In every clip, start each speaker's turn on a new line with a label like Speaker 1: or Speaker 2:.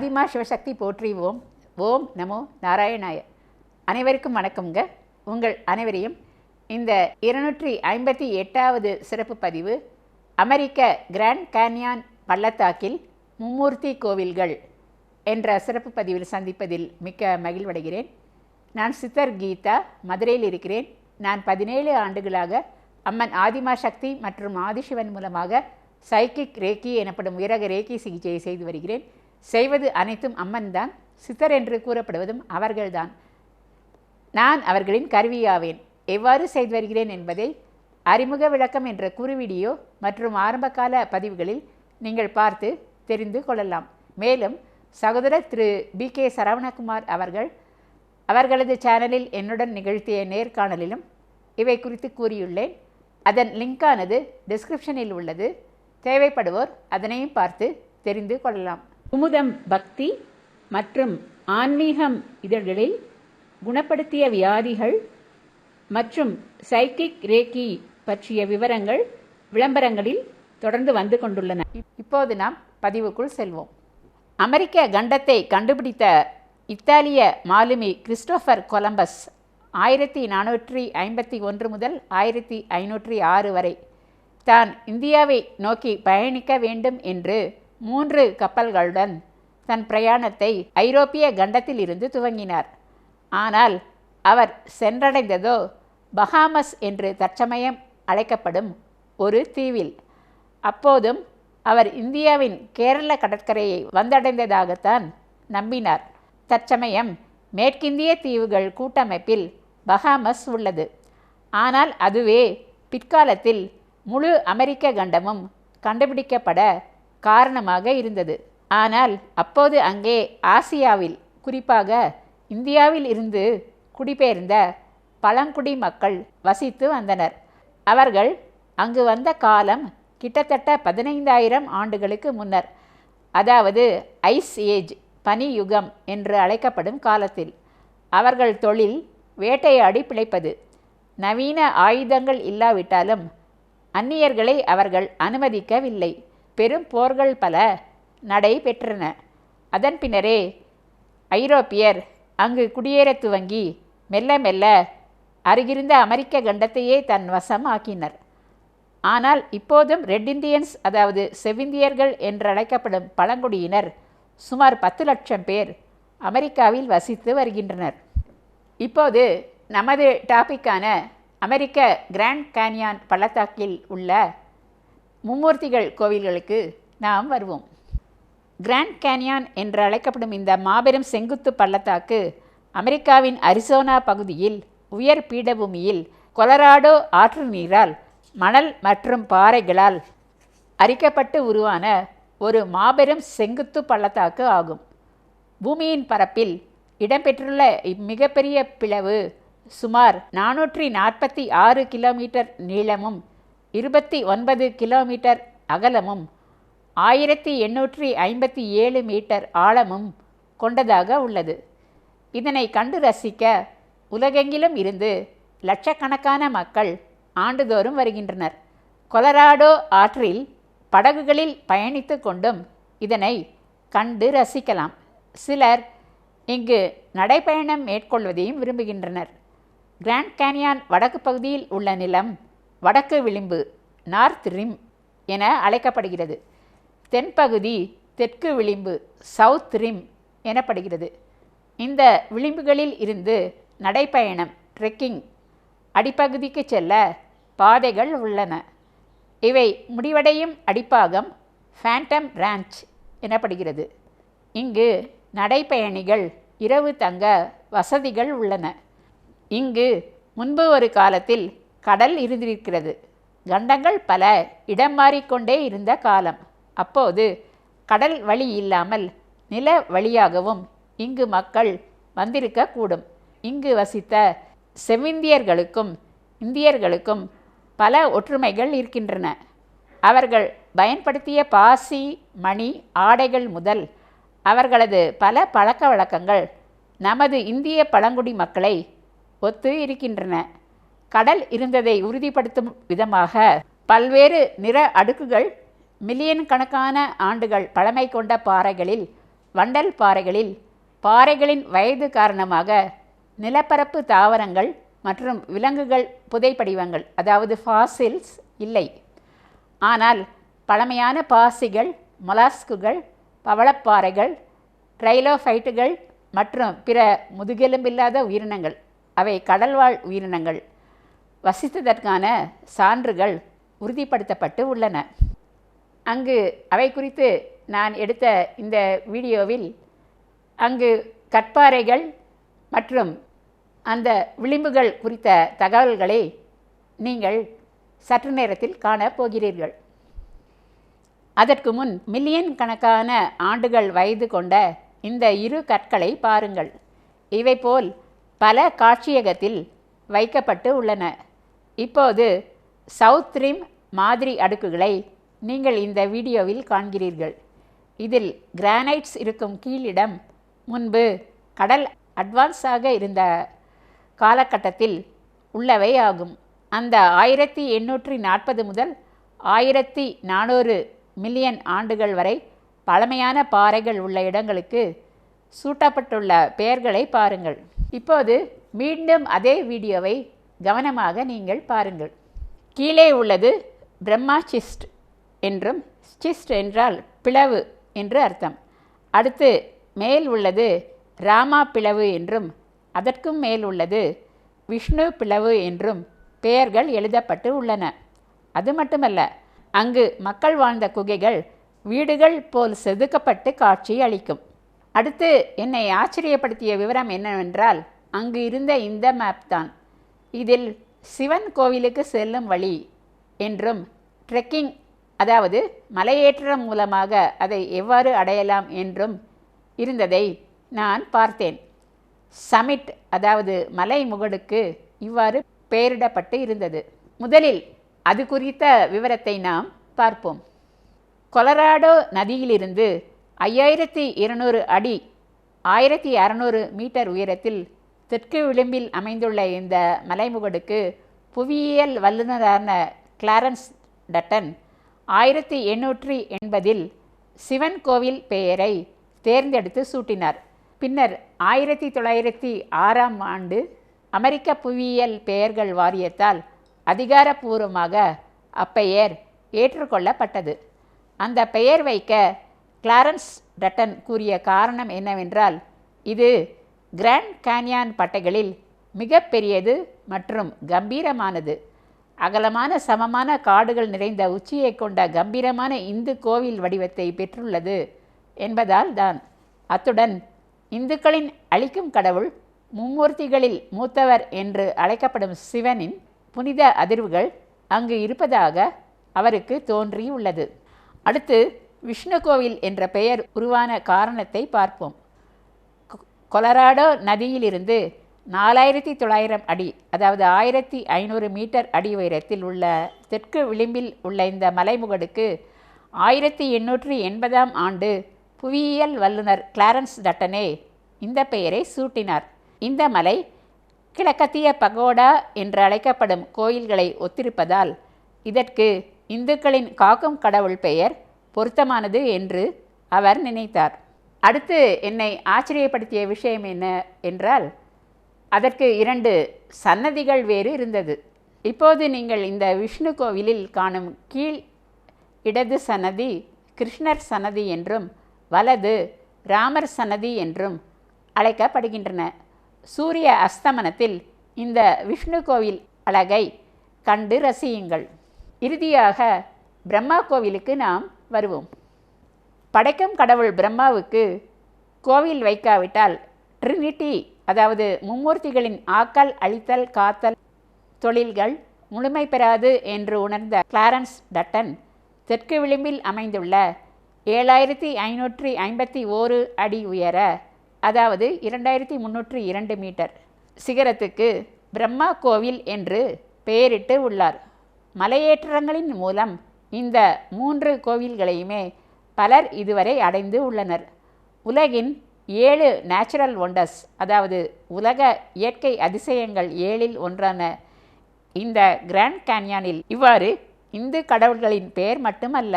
Speaker 1: ஆதிமா சிவசக்தி போற்றி ஓம் ஓம் நமோ நாராயணாய. அனைவருக்கும் வணக்கம்ங்க. உங்கள் அனைவரையும் இந்த இருநூற்றி ஐம்பத்தி எட்டாவது சிறப்பு பதிவு அமெரிக்க கிராண்ட் கேன்யான் பள்ளத்தாக்கில் மும்மூர்த்தி கோவில்கள் என்ற சிறப்பு பதிவில் சந்திப்பதில் மிக்க மகிழ்வடைகிறேன். நான் சித்தர் கீதா மதுரையில் இருக்கிறேன். நான் பதினேழு ஆண்டுகளாக அம்மன் ஆதிமா சக்தி மற்றும் ஆதிசிவன் மூலமாக சைக்கிக் ரேக்கி எனப்படும் உயரக ரேக்கி சிகிச்சையை செய்து வருகிறேன். செய்வது அனைத்தும் அம்மன் தான் சித்தர் என்று கூறப்படுவதும் அவர்கள்தான். நான் அவர்களின் கருவியாவேன். எவ்வாறு செய்து வருகிறேன் என்பதை அறிமுக விளக்கம் என்ற குறு வீடியோ மற்றும் ஆரம்பகால பதிவுகளில் நீங்கள் பார்த்து தெரிந்து கொள்ளலாம். மேலும் சகோதரர் திரு. பி. கே. சரவணகுமார் அவர்கள் அவர்களது சேனலில் என்னுடன் நிகழ்த்திய நேர்காணலிலும் இவை குறித்து கூறியுள்ளேன். அதன் லிங்கானது டிஸ்கிரிப்ஷனில் உள்ளது. தேவைப்படுவோர் அதனையும் பார்த்து தெரிந்து கொள்ளலாம். குமுதம் பக்தி மற்றும் ஆன்மீகம் இதழ்களில் குணப்படுத்திய வியாதிகள் மற்றும் சைக்கிக் ரேக்கி பற்றிய விவரங்கள் விளம்பரங்களில் தொடர்ந்து வந்து கொண்டுள்ளன. இப்போது நாம் பதிவுக்குள் செல்வோம். அமெரிக்க கண்டத்தை கண்டுபிடித்த இத்தாலிய மாலுமி கிறிஸ்டோபர் கொலம்பஸ் ஆயிரத்தி நானூற்றி ஐம்பத்தி ஒன்று முதல் ஆயிரத்தி ஐநூற்றி ஆறு வரை தான் இந்தியாவை நோக்கி பயணிக்க வேண்டும் என்று மூன்று கப்பல்களுடன் தன் பிரயாணத்தை ஐரோப்பிய கண்டத்தில் இருந்து துவங்கினார். ஆனால் அவர் சென்றடைந்ததோ பஹாமஸ் என்று தற்சமயம் அழைக்கப்படும் ஒரு தீவில். அப்போதும் அவர் இந்தியாவின் கேரள கடற்கரையை வந்தடைந்ததாகத்தான் நம்பினார். தற்சமயம் மேற்கிந்திய தீவுகள் கூட்டமைப்பில் பஹாமஸ் உள்ளது. ஆனால் அதுவே பிற்காலத்தில் முழு அமெரிக்க கண்டமும் கண்டுபிடிக்கப்பட காரணமாக இருந்தது. ஆனால் அப்போது அங்கே ஆசியாவில் குறிப்பாக இந்தியாவில் இருந்து குடிபெயர்ந்த பழங்குடி மக்கள் வசித்து வந்தனர். அவர்கள் அங்கு வந்த காலம் கிட்டத்தட்ட பதினைந்தாயிரம் ஆண்டுகளுக்கு முன்னர். அதாவது ஐஸ் ஏஜ் பனி யுகம் என்று அழைக்கப்படும் காலத்தில். அவர்கள் தொழில் வேட்டையாடி பிழைப்பது. நவீன ஆயுதங்கள் இல்லாவிட்டாலும் அந்நியர்களை அவர்கள் அனுமதிக்கவில்லை. பெரும் போர்கள் பல நடைபெற்றன அதன் பின்னரே ஐரோப்பியர் அங்கு குடியேறத் துவங்கி மெல்ல மெல்ல அருகிருந்த அமெரிக்க கண்டத்தையே தன் வசம் ஆக்கினர் ஆனால் இப்போதும் ரெட் இந்தியன்ஸ் அதாவது செவிந்தியர்கள் என்றழைக்கப்படும் பழங்குடியினர் சுமார் பத்து லட்சம் பேர் அமெரிக்காவில் வசித்து வருகின்றனர். இப்போது நமது டாபிக்கான அமெரிக்க கிராண்ட் கேன்யான் பள்ளத்தாக்கில் உள்ள மும்மூர்த்திகள் கோவில்களுக்கு நாம் வருவோம். கிராண்ட் கேன்யான் என்று அழைக்கப்படும் இந்த மாபெரும் செங்குத்து பள்ளத்தாக்கு அமெரிக்காவின் அரிசோனா பகுதியில் உயர் பீடபூமியில் கொலராடோ ஆற்று நீரால் மணல் மற்றும் பாறைகளால் அரிக்கப்பட்டு உருவான ஒரு மாபெரும் செங்குத்து பள்ளத்தாக்கு ஆகும். பூமியின் பரப்பில் இடம்பெற்றுள்ள இம்மிகப்பெரிய பிளவு சுமார் நானூற்றி நாற்பத்தி ஆறு கிலோமீட்டர் நீளமும் இருபத்தி ஒன்பது கிலோமீட்டர் அகலமும் ஆயிரத்தி எண்ணூற்றி ஐம்பத்தி ஏழு மீட்டர் ஆழமும் கொண்டதாக உள்ளது. இதனை கண்டு ரசிக்க உலகெங்கிலும் இருந்து லட்சக்கணக்கான மக்கள் ஆண்டுதோறும் வருகின்றனர். கொலராடோ ஆற்றில் படகுகளில் பயணித்து கொண்டும் இதனை கண்டு ரசிக்கலாம். சிலர் இங்கு நடைப்பயணம் மேற்கொள்வதையும் விரும்புகின்றனர். கிராண்ட் கேன்யான் வடக்கு பகுதியில் உள்ள நிலம் வடக்கு விளிம்பு நார்த் ரிம் என அழைக்கப்படுகிறது. தென்பகுதி தெற்கு விளிம்பு சவுத் ரிம் எனப்படுகிறது. இந்த விளிம்புகளில் இருந்து நடைப்பயணம் ட்ரெக்கிங் அடிப்பகுதிக்கு செல்ல பாதைகள் உள்ளன. இவை முடிவடையும் அடிப்பாகம் ஃபேண்டம் ரான்ச் எனப்படுகிறது. இங்கு நடைப்பயணிகள் இரவு தங்க வசதிகள் உள்ளன. இங்கு முன்பு ஒரு காலத்தில் கடல் இருந்திருக்கிறது. கண்டங்கள் பல இடம் மாறிக்கொண்டே இருந்த காலம். அப்போது கடல் வழி இல்லாமல் நில வழியாகவும் இங்கு மக்கள் வந்திருக்கக்கூடும் இங்கு வசித்த செவிந்தியர்களுக்கும் இந்தியர்களுக்கும் பல ஒற்றுமைகள் இருக்கின்றன. அவர்கள் பயன்படுத்திய பாசி மணி ஆடைகள் முதல் அவர்களது பல பழக்க வழக்கங்கள் நமது இந்திய பழங்குடி மக்களை ஒத்து இருக்கின்றன. கடல் இருந்ததை உறுதிப்படுத்தும் விதமாக பல்வேறு நிற அடுக்குகள் மில்லியன் கணக்கான ஆண்டுகள் பழமை கொண்ட பாறைகளில் வண்டல் பாறைகளில் பாறைகளின் வயது காரணமாக நிலப்பரப்பு தாவரங்கள் மற்றும் விலங்குகள் புதைப்படிவங்கள் அதாவது ஃபாசில்ஸ் இல்லை. ஆனால் பழமையான பாசிகள் மொலாஸ்குகள் பவளப்பாறைகள் ட்ரைலோஃபைட்டுகள் மற்றும் பிற முதுகெலும்பில்லாத உயிரினங்கள் அவை கடல்வாழ் உயிரினங்கள். வசித்ததற்கான சான்றுகள் உறுதிப்படுத்தப்பட்டு உள்ளன. அங்கு அவை குறித்து நான் எடுத்த இந்த வீடியோவில் அங்கு கற்பாறைகள் மற்றும் அந்த விளிம்புகள் குறித்த தகவல்களை நீங்கள் சற்று நேரத்தில் காணப் போகிறீர்கள். அதற்கு முன் மில்லியன் கணக்கான ஆண்டுகள் வயது கொண்ட இந்த இரு கற்களை பாருங்கள். இவை போல் பல காட்சியகத்தில் வைக்கப்பட்டு உள்ளன. இப்போது சவுத் ரிம் மாதிரி அடுக்குகளை நீங்கள் இந்த வீடியோவில் காண்கிறீர்கள். இதில் கிரானைட்ஸ் இருக்கும் கீழிடம் முன்பு கடல் அட்வான்ஸாக இருந்த காலகட்டத்தில் உள்ளவை ஆகும். அந்த ஆயிரத்தி எண்ணூற்றி நாற்பது முதல் ஆயிரத்தி நானூறு மில்லியன் ஆண்டுகள் வரை பழமையான பாறைகள் உள்ள இடங்களுக்கு சூட்டப்பட்டுள்ள பெயர்களை பாருங்கள். இப்போது மீண்டும் அதே வீடியோவை கவனமாக நீங்கள் பாருங்கள். கீழே உள்ளது பிரம்மா சிஸ்ட் என்றும் சிஸ்ட் என்றால் பிளவு என்று அர்த்தம். அடுத்து மேல் உள்ளது ராமா பிளவு என்றும் அதற்கும் மேல் உள்ளது விஷ்ணு பிளவு என்றும் பெயர்கள் எழுதப்பட்டு உள்ளன. அது மட்டுமல்ல அங்கு மக்கள் வாழ்ந்த குகைகள் வீடுகள் போல் செதுக்கப்பட்டு காட்சி அளிக்கும். அடுத்து என்னை ஆச்சரியப்படுத்திய விவரம் என்னவென்றால் அங்கு இருந்த இந்த மேப் தான். இதில் சிவன் கோவிலுக்கு செல்லும் வழி என்றும் ட்ரெக்கிங் அதாவது மலையேற்றம் மூலமாக அதை எவ்வாறு அடையலாம் என்றும் இருந்ததை நான் பார்த்தேன். சமிட் அதாவது மலை முகடுக்கு இவ்வாறு பெயரிடப்பட்டு இருந்தது. முதலில் அது குறித்த விவரத்தை நாம் பார்ப்போம். கொலராடோ நதியிலிருந்து ஐயாயிரத்தி இருநூறு அடி ஆயிரத்தி அறநூறு மீட்டர் உயரத்தில் தெற்கு விளிம்பில் அமைந்துள்ள இந்த மலைமுகடுக்கு புவியியல் வல்லுநரான கிளாரன்ஸ் டட்டன் ஆயிரத்தி எண்ணூற்றி எண்பதில் சிவன் கோவில் பெயரை தேர்ந்தெடுத்து சூட்டினார். பின்னர் ஆயிரத்தி தொள்ளாயிரத்தி ஆறாம் ஆண்டு அமெரிக்க புவியியல் பெயர்கள் வாரியத்தால் அதிகாரப்பூர்வமாக அப்பெயர் ஏற்றுக்கொள்ளப்பட்டது. அந்த பெயர் வைக்க கிளாரன்ஸ் டட்டன் கூறிய காரணம் என்னவென்றால் இது கிராண்ட் கேன்யான் பட்டைகளில் மிகப்பெரியது மற்றும் கம்பீரமானது. அகலமான சமமான காடுகள் நிறைந்த உச்சியை கொண்ட கம்பீரமான இந்து கோவில் வடிவத்தை பெற்றுள்ளது என்பதால் தான். அத்துடன் இந்துக்களின் அழிக்கும் கடவுள் மும்மூர்த்திகளில் மூத்தவர் என்று அழைக்கப்படும் சிவனின் புனித அதிர்வுகள் அங்கு இருப்பதாக அவருக்கு தோன்றியுள்ளது. அடுத்து விஷ்ணு கோவில் என்ற பெயர் உருவான காரணத்தை பார்ப்போம். கொலராடோ நதியிலிருந்து நாலாயிரத்தி தொள்ளாயிரம் அடி அதாவது ஆயிரத்தி ஐநூறு மீட்டர் அடி உயரத்தில் உள்ள தெற்கு விளிம்பில் உள்ள இந்த மலைமுகடுக்கு ஆயிரத்தி எண்ணூற்றி எண்பதாம் ஆண்டு புவியியல் வல்லுநர் கிளாரன்ஸ் டட்டனே இந்த பெயரை சூட்டினார். இந்த மலை கிழக்கத்திய பகோடா என்று அழைக்கப்படும் கோயில்களை ஒத்திருப்பதால் இதற்கு இந்துக்களின் காக்கும் கடவுள் பெயர் பொருத்தமானது என்று அவர் நினைத்தார். அடுத்து என்னை ஆச்சரியப்படுத்திய விஷயம் என்ன என்றால் அதற்கு இரண்டு சன்னதிகள் வேறு இருந்தது. இப்போது நீங்கள் இந்த விஷ்ணு கோவிலில் காணும் கீழ் இடது சன்னதி கிருஷ்ணர் சன்னதி என்றும் வலது ராமர் சன்னதி என்றும் அழைக்கப்படுகின்றன. சூரிய அஸ்தமனத்தில் இந்த விஷ்ணு கோவில் அழகை கண்டு ரசியுங்கள். இறுதியாக பிரம்மா கோவிலுக்கு நாம் வருவோம். படைக்கும் கடவுள் பிரம்மாவுக்கு கோவில் வைக்காவிட்டால் ட்ரினிட்டி அதாவது மும்மூர்த்திகளின் ஆக்கல் அழித்தல் காத்தல் தொழில்கள் முழுமை பெறாது என்று உணர்ந்த கிளாரன்ஸ் டட்டன் தெற்கு விளிம்பில் அமைந்துள்ள ஏழாயிரத்தி ஐநூற்றி ஐம்பத்தி ஓரு அடி உயர அதாவது இரண்டாயிரத்தி முந்நூற்றி இரண்டு மீட்டர் சிகரத்துக்கு பிரம்மா கோவில் என்று பெயரிட்டு உள்ளார். மலையேற்றங்களின் மூலம் இந்த மூன்று கோவில்களையுமே பலர் இதுவரை அடைந்து உள்ளனர். உலகின் ஏழு நேச்சுரல் ஒண்டர்ஸ் அதாவது உலக இயற்கை அதிசயங்கள் ஏழில் ஒன்றான இந்த கிராண்ட் கேன்யானில் இவ்வாறு இந்து கடவுள்களின் பெயர் மட்டுமல்ல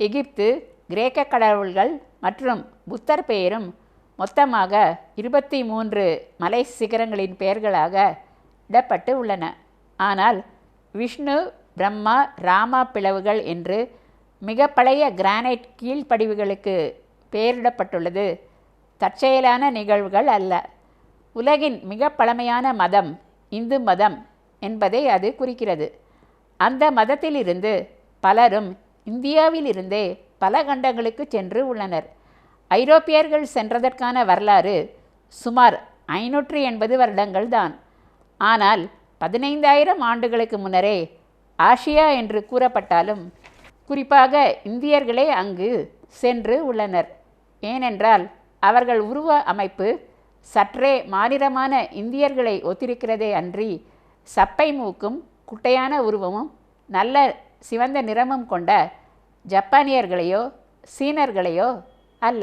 Speaker 1: எகிப்து கிரேக்க கடவுள்கள் மற்றும் புத்தர் பெயரும் மொத்தமாக இருபத்தி மூன்று மலை சிகரங்களின் பெயர்களாக இடப்பட்டு உள்ளன. ஆனால் விஷ்ணு பிரம்மா ராமா பிளவுகள் என்று மிக பழைய கிரானைட் கீழ்ப்படிவுகளுக்கு பெயரிடப்பட்டுள்ளது. தற்செயலான நிகழ்வுகள் அல்ல. உலகின் மிக பழமையான மதம் இந்து மதம் என்பதை அது குறிக்கிறது. அந்த மதத்திலிருந்து பலரும் இந்தியாவிலிருந்தே பல கண்டங்களுக்கு சென்று உள்ளனர். ஐரோப்பியர்கள் சென்றதற்கான வரலாறு சுமார் ஐநூற்றி எண்பது வருடங்கள் தான். ஆனால் பதினைந்தாயிரம் ஆண்டுகளுக்கு முன்னரே ஆசியா என்று கூறப்பட்டாலும் குறிப்பாக இந்தியர்களே அங்கு சென்று உள்ளனர். ஏனென்றால் அவர்கள் உருவ அமைப்பு சற்றே மாநிலமான இந்தியர்களை ஒத்திருக்கிறதே அன்றி சப்பை மூக்கும் குட்டையான உருவமும் நல்ல சிவந்த நிறமும் கொண்ட ஜப்பானியர்களையோ சீனர்களையோ அல்ல.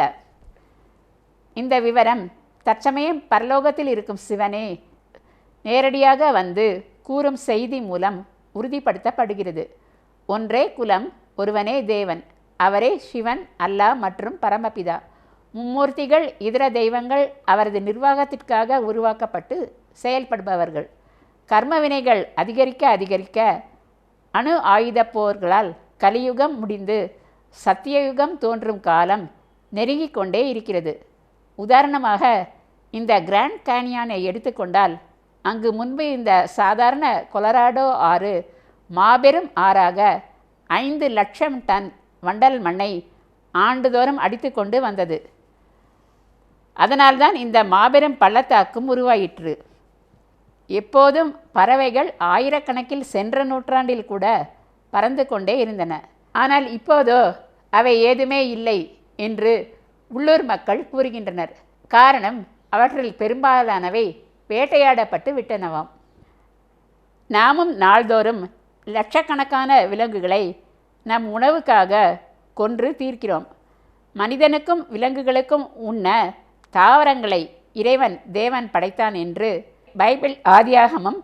Speaker 1: இந்த விவரம் தற்சமயம் பரலோகத்தில் இருக்கும் சிவனே நேரடியாக வந்து கூறும் செய்தி மூலம் உறுதிப்படுத்தப்படுகிறது. ஒன்றே குலம் ஒருவனே தேவன் அவரே சிவன் அல்லாஹ் மற்றும் பரமபிதா. மும்மூர்த்திகள் இதர தெய்வங்கள் அவரது நிர்வாகத்திற்காக உருவாக்கப்பட்டு செயல்படுபவர்கள். கர்மவினைகள் அதிகரிக்க அதிகரிக்க அணு ஆயுத போர்களால் கலியுகம் முடிந்து சத்தியயுகம் தோன்றும் காலம் நெருங்கிக் கொண்டே இருக்கிறது. உதாரணமாக இந்த கிராண்ட் கேனியானை எடுத்துக்கொண்டால் அங்கு முன்பு இந்த சாதாரண கொலராடோ ஆறு மாபெரும் ஆறாக ஐந்து லட்சம் டன் வண்டல் மண்ணை ஆண்டுதோறும் அடித்து கொண்டு வந்தது. அதனால்தான் இந்த மாபெரும் பள்ளத்தாக்கும் உருவாயிற்று. எப்போதும் பறவைகள் ஆயிரக்கணக்கில் சென்ற நூற்றாண்டில் கூட பறந்து கொண்டே இருந்தன. ஆனால் இப்போதோ அவை ஏதுமே இல்லை என்று உள்ளூர் மக்கள் கூறுகின்றனர். காரணம் அவற்றில் பெரும்பாலானவை வேட்டையாடப்பட்டு விட்டனவாம். நாமும் நாள்தோறும் லட்சக்கணக்கான விலங்குகளை நம் உணவுக்காக கொன்று தீர்க்கிறோம். மனிதனுக்கும் விலங்குகளுக்கும் உண்ண தாவரங்களை இறைவன் தேவன் படைத்தான் என்று பைபிள் ஆதியாகமம்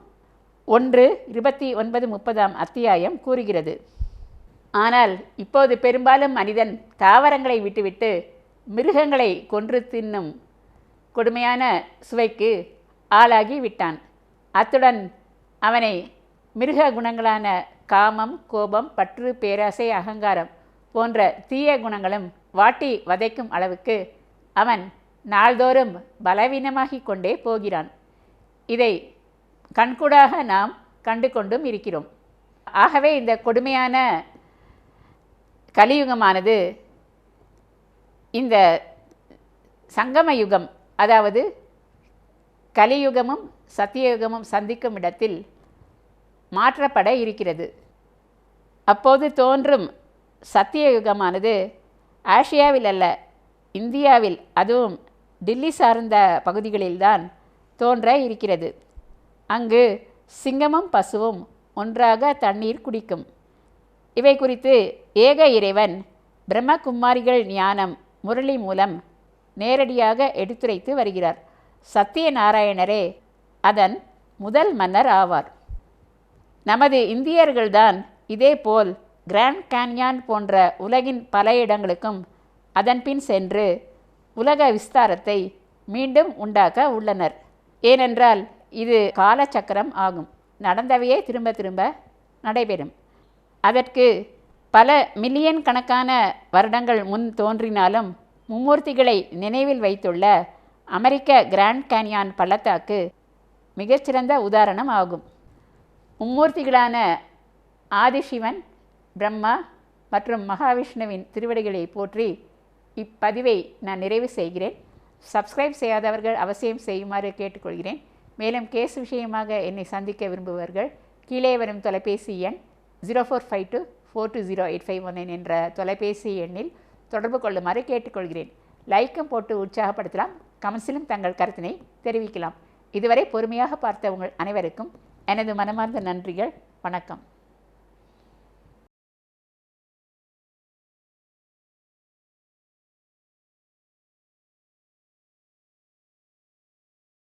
Speaker 1: ஒன்று இருபத்தி ஒன்பது முப்பதாம் அத்தியாயம் கூறுகிறது. ஆனால் இப்போது பெரும்பாலும் மனிதன் தாவரங்களை விட்டுவிட்டு மிருகங்களை கொன்று தின்னும் கொடுமையான சுவைக்கு ஆளாகி விட்டான். அத்துடன் அவனை மிருக குணங்களான காமம் கோபம் பற்று பேராசை அகங்காரம் போன்ற தீய குணங்களும் வாட்டி வதைக்கும் அளவுக்கு அவன் நாள்தோறும் பலவீனமாகிக் கொண்டே போகிறான். இதை கண்கூடாக நாம் கண்டு கொண்டும் இருக்கிறோம். ஆகவே இந்த கொடுமையான கலியுகமானது இந்த சங்கம யுகம் அதாவது கலியுகமும் சத்தியயுகமும் சந்திக்கும் இடத்தில் மாற்றப்பட இருக்கிறது. அப்போது தோன்றும் சத்தியயுகமானது ஆசியாவில் அல்ல இந்தியாவில் அதுவும் டில்லி சார்ந்த பகுதிகளில்தான் தோன்ற இருக்கிறது. அங்கு சிங்கமும் பசுவும் ஒன்றாக தண்ணீர் குடிக்கும். இவை குறித்து ஏக இறைவன் பிரம்மகுமாரிகள் ஞானம் முரளி மூலம் நேரடியாக எடுத்துரைத்து வருகிறார். சத்தியநாராயணரே அதன் முதல் மன்னர் ஆவார். நமது இந்தியர்கள்தான் இதேபோல் கிராண்ட் கேன்யான் போன்ற உலகின் பல இடங்களுக்கும் அதன்பின் சென்று உலக விஸ்தாரத்தை மீண்டும் உண்டாக்க உள்ளனர். ஏனென்றால் இது காலச்சக்கரம் ஆகும். நடந்தவையே திரும்ப திரும்ப நடைபெறும். அதற்கு பல மில்லியன் கணக்கான வருடங்கள் முன் தோன்றினாலும் மும்மூர்த்திகளை நினைவில் வைத்துள்ள அமெரிக்க கிராண்ட் கேன்யான் பள்ளத்தாக்கு மிகச்சிறந்த உதாரணம் ஆகும். மும்மூர்த்திகளான ஆதிசிவன் பிரம்மா மற்றும் மகாவிஷ்ணுவின் திருவடிகளை போற்றி இப்பதிவை நான் நிறைவு செய்கிறேன். சப்ஸ்கிரைப் செய்யாதவர்கள் அவசியம் செய்யுமாறு கேட்டுக்கொள்கிறேன். மேலும் கேஸ் விஷயமாக என்னை சந்திக்க விரும்புபவர்கள் கீழே வரும் தொலைபேசி எண் zero four five two four two zero eight five one என்ற தொலைபேசி எண்ணில் தொடர்பு கொள்ளுமாறு கேட்டுக்கொள்கிறேன். லைக்கும் போட்டு உற்சாகப்படுத்தலாம். கமெண்ட்ஸிலும் தங்கள் கருத்தினை தெரிவிக்கலாம். இதுவரை பொறுமையாக பார்த்த உங்கள் அனைவருக்கும் எனது மனமார்ந்த நன்றிகள். வணக்கம்.